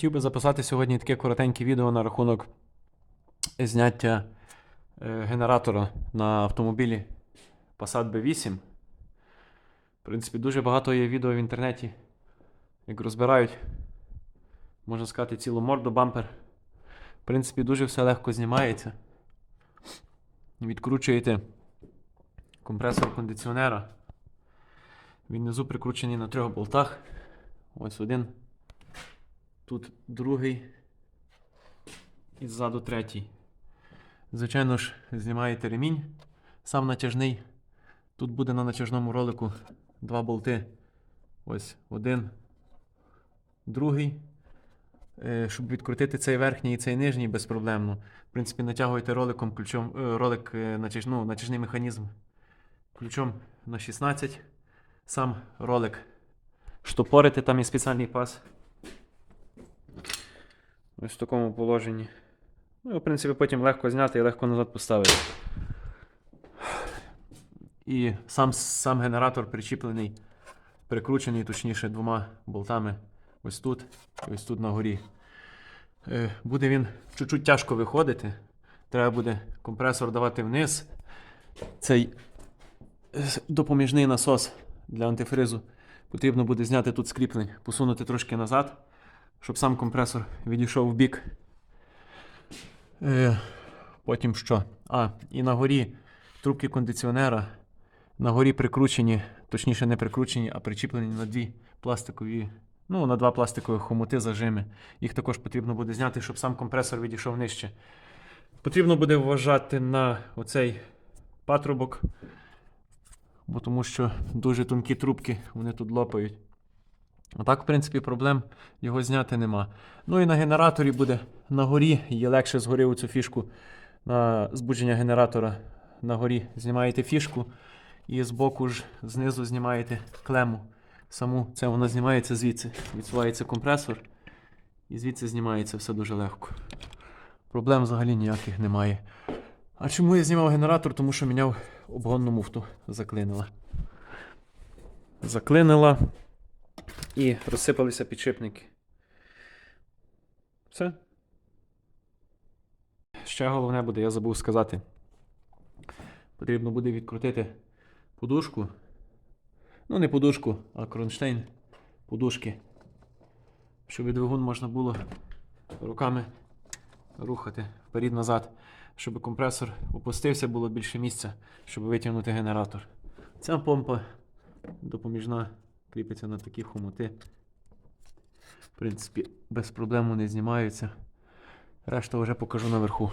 Хотів би записати сьогодні таке коротеньке відео на рахунок зняття е, генератора на автомобілі Passat B8. В принципі, дуже багато є відео в інтернеті, як розбирають, можна сказати, цілу морду бампер. В принципі, дуже все легко знімається. Відкручуєте компресор кондиціонера. Він внизу прикручений на трьох болтах. Ось один. Тут другий. І ззаду третій. Звичайно ж, знімаєте ремінь, сам натяжний. Тут буде на натяжному ролику два болти. Ось один, другий. Е, Щоб відкрутити цей верхній і цей нижній безпроблемно. В принципі, натягуєте роликом ключом, е, ролик е, ну, натяжний механізм ключом на 16. Сам ролик штопорите, там є спеціальний пас. Ось в такому положенні. Ну, в принципі, потім легко зняти і легко назад поставити. І сам, сам генератор причіплений, прикручений, точніше, двома болтами ось тут і ось тут на горі. Е, Буде він чуть-чуть тяжко виходити. Треба буде компресор давати вниз. Цей е, допоміжний насос для антифризу потрібно буде зняти тут скріплень, посунути трошки назад, щоб сам компресор відійшов в бік. Е, потім що? А, і на горі трубки кондиціонера. На горі прикручені, точніше не прикручені, а причіплені на дві пластикові, ну, на два пластикові хомути зажими. Їх також потрібно буде зняти, щоб сам компресор відійшов нижче. Потрібно буде вважати на оцей патрубок, бо тому що дуже тонкі трубки, вони тут лопають. А так, в принципі, проблем його зняти нема. Ну і на генераторі буде на горі, є легше згори оцю фішку на збудження генератора. На горі знімаєте фішку і збоку ж знизу знімаєте клему. Саму це вона знімається звідси. Відсувається компресор, і звідси знімається все дуже легко. Проблем взагалі ніяких немає. А чому я знімав генератор? Тому що міняв обгонну муфту. Заклинила. Заклинила і розсипалися підшипники. Все. Ще головне буде, я забув сказати. Потрібно буде відкрутити подушку. Ну, не подушку, а кронштейн подушки. Щоб двигун можна було руками рухати вперед-назад, щоб компресор опустився, було більше місця, щоб витягнути генератор. Ця помпа допоміжна кріпиться на такі хомути. В принципі, без проблем вони знімаються. Решта вже покажу наверху.